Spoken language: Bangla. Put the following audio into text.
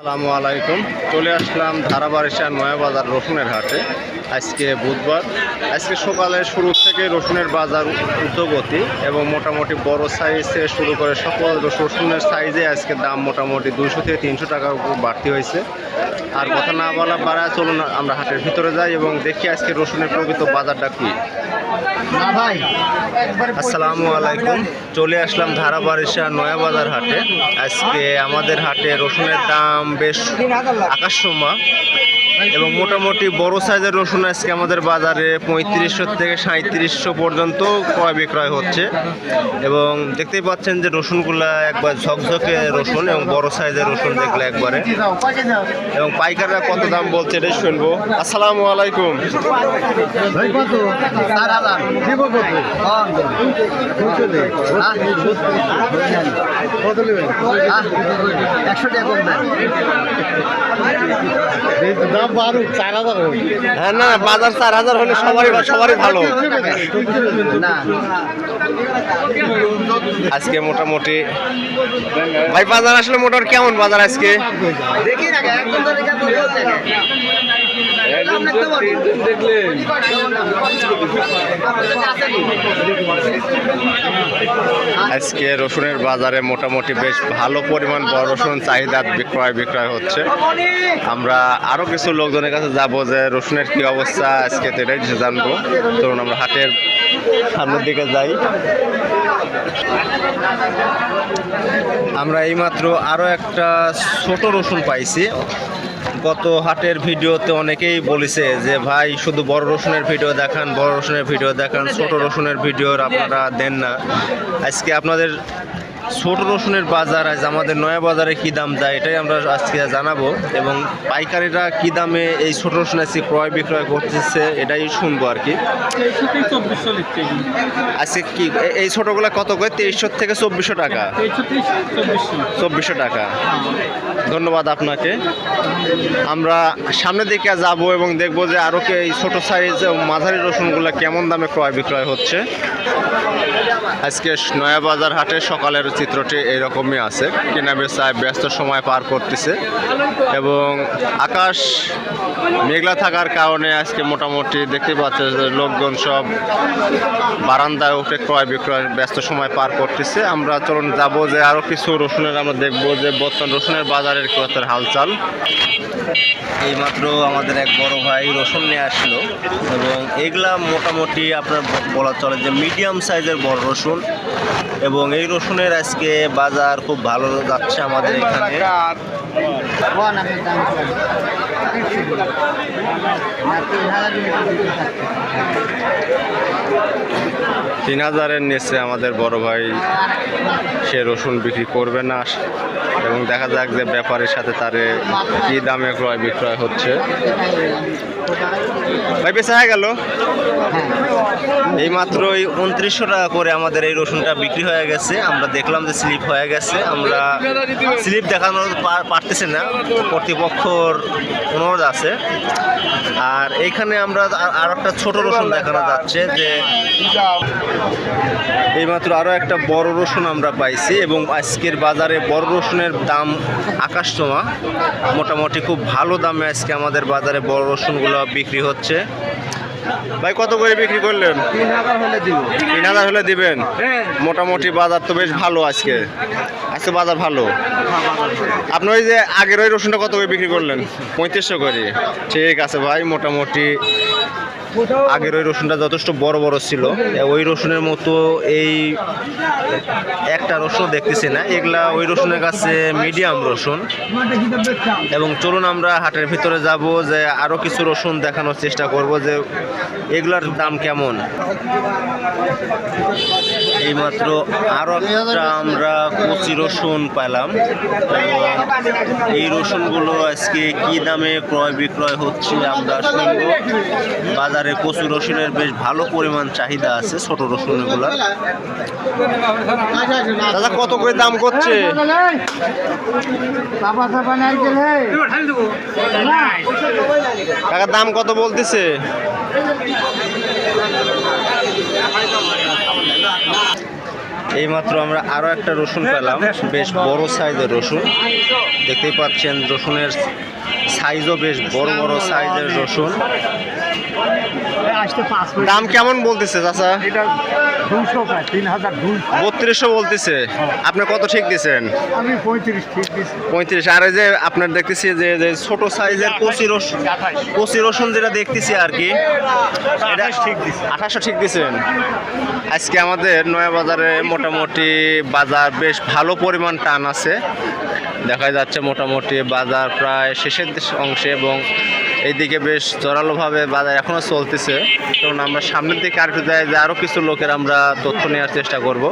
আসসালামু আলাইকুম। চলে আসলাম ধারাবাড়িশা নয়াবাজার রসুনের হাটে। আজকে বুধবার। আজকে সকালে শুরু থেকে রসুনের বাজার উদ্যোগতি এবং মোটামুটি বড় সাইজ থেকে শুরু করে সকল রসুনের সাইজে আজকে দাম মোটামুটি দুশো থেকে তিনশো টাকার উপর বাড়তি হয়েছে। আর কথা না বলা বাড়ায় চলুন আমরা হাটের ভিতরে যাই এবং দেখি আজকে রসুনের প্রকৃত বাজারটা কী। আসসালামু আলাইকুম। চলে আসলাম ধারাবাড়িশা নয়াবাজার হাটে। আজকে আমাদের হাটে রসুনের দাম বেশ আকাশসম্মা এবং মোটামুটি বড় সাইজের রসুন আজকে আমাদের বাজারে পঁয়ত্রিশশো থেকে সাঁত্রিশশো পর্যন্ত ক্রয় বিক্রয় হচ্ছে। এবং দেখতেই পাচ্ছেন যে রসুনগুলা একবার ঝকঝকে রসুন এবং বড় সাইজের রসুন দেখলে একবারে। এবং পাইকাররা কত দাম বলছে এটা শুনব। আসসালামু আলাইকুম। একশো টাকা হ্যাঁ না, বাজার চার হাজার হলে সবারই সবারই ভালো। আজকে মোটামুটি ভাই, বাজার আসলে মোটামুটি কেমন বাজার আজকে? দেখি না একদম তো দেখা বলতে আজকে রসুনের বাজারে মোটামুটি বেশ ভালো পরিমাণ বড় রসুন চাহিদা বিক্রয় বিক্রয় হচ্ছে। আমরা আরও কিছু লোকজনের কাছে যাব যে রসুনের কি অবস্থা, আজকে তো এটাই জানব। ধরুন আমরা হাটের সামনের দিকে যাই। আমরা এইমাত্র আরও একটা ছোট রসুন পাইছি। গত হাটের ভিডিওতে অনেকেই বলেছে যে, ভাই, শুধু বড় রসুনের ভিডিও দেখান, বড় রসুনের ভিডিও দেখান, ছোট রসুনের ভিডিও আপনারা দেন না। আজকে আপনাদের ছোট রসুনের বাজার আজ আমাদের নয়া বাজারে কি দাম যায় এটাই আমরা আজকে জানাব। এবং পাইকারিরা কি দামে এই ছোট রসুন আজকে ক্রয় বিক্রয় করতেছে, এটাই শুনব আর কি। আজকে কি এই ছোটগুলা কত করে? তেইশশো থেকে চব্বিশশো টাকা। চব্বিশশো টাকা। ধন্যবাদ আপনাকে। আমরা সামনের দিকে যাব এবং দেখব যে আরও কি এই ছোটো সাইজ মাঝারি রসুনগুলো কেমন দামে ক্রয় বিক্রয় হচ্ছে। আজকে নয়াবাজার হাটে সকালের চিত্রটি এইরকমই আছে। কেনা বেচায় ব্যস্ত সময় পার করতেছে এবং আকাশ মেঘলা থাকার কারণে আজকে মোটামুটি দেখতে পাচ্ছে লোকজন সব বারান্দায় উঠে ক্রয় বিক্রয় ব্যস্ত সময় পার করতেছে। আমরা চলুন যাব যে আরও কিছু রসুনের, আমরা দেখব যে বর্তমান রসুনের বাজারের কি অবস্থার হালচাল। এইমাত্র আমাদের এক বড় ভাই রসুন নিয়ে আসলো এবং এগুলা মোটামুটি আপনার বলা চলে যে মিডিয়াম সাইজের বড় রসুন। এবং এই রসুনের আজকে বাজার খুব ভালো যাচ্ছে আমাদের এখানে। কোন আপনার দাম? তিন হাজারের নিচে আমাদের বড় ভাই, সে রসুন বিক্রি করবে না। এবং দেখা যাক যে ব্যাপারের সাথে তারে কি দামে ক্রয় বিক্রয় হচ্ছে। ভাই, বেচা হয়ে গেল? এই মাত্রই উনত্রিশশো টাকা করে আমাদের এই রসুনটা বিক্রি হয়ে গেছে। আমরা দেখলাম যে স্লিপ হয়ে গেছে। আমরা স্লিপ দেখানোর পা- পারতেছি না, কর্তৃপক্ষর অনুরোধ আছে। আর এইখানে আমরা আর- একটা ছোট রসুন দেখানো যাচ্ছে যে এইমাত্র আরও একটা বড় রসুন আমরা পাইছি এবং আজকের বাজারে বড় রসুনের দাম আকাশ আকাশছোঁয়া মোটামুটি খুব ভালো দামে আজকে আমাদের বাজারে বড় রসুনগুলো বিক্রি হচ্ছে। ভাই কত করে বিক্রি করলেন? তিন হাজার হলে দিবেন? মোটামুটি বাজার তো বেশ ভালো আজকে। আজকে বাজার ভালো? আপনি ওই যে আগের ওই রসুনটা কত করে বিক্রি করলেন? পঁয়ত্রিশশো করে। ঠিক আছে ভাই মোটামুটি আগের ওই রসুনটা যথেষ্ট বড় বড় ছিল। ওই রসুনের মতো এই একটা রসুন দেখতেছি না। এগুলা ওই রসুনের কাছে মিডিয়াম রসুন। এবং চলুন আমরা হাটের ভিতরে যাব যে আরও কিছু রসুন দেখানোর চেষ্টা করব যে এগুলার দাম কেমন। এইমাত্র আরও একটা আমরা কচি রসুন পেলাম। এই রসুনগুলো আজকে কি দামে ক্রয় বিক্রয় হচ্ছে আমরা শুনব। বাজারে কচু রসুনের বেশ ভালো পরিমাণ চাহিদা আছে, ছোট রসুনগুলা দাদা, কত করে দাম করছে? কাকা, দাম কত বলতেছে? এইমাত্র আমরা আরও একটা রসুন পেলাম, বেশ বড় সাইজের রসুন। দেখতেই পাচ্ছেন রসুনের সাইজও বেশ বড় বড় সাইজের রসুন। দাম কেমন বলতেছে চাচা? বত্রিশশো বলতেছে। আপনি কত ঠিক আমি পঁয়ত্রিশ ঠিক দিচ্ছি পঁয়ত্রিশ। আর এই যে আপনার দেখতেছি যে যে ছোট সাইজের কচি রসুন কচি রসুন যেটা দেখতেছি আর কি এটা ঠিক দিচ্ছে আঠাশশো ঠিক আজকে আমাদের নয়া বাজারে মোটামুটি বাজার বেশ ভালো পরিমাণ টান আছে। দেখা যাচ্ছে মোটামুটি বাজার প্রায় শেষের অংশে এবং এইদিকে বেশ জোরালোভাবে বাজার এখনও চলতেছে। কারণ আমরা সামনের দিকে আর যাই যে আরও কিছু লোকের আমরা তথ্য নেওয়ার চেষ্টা করব।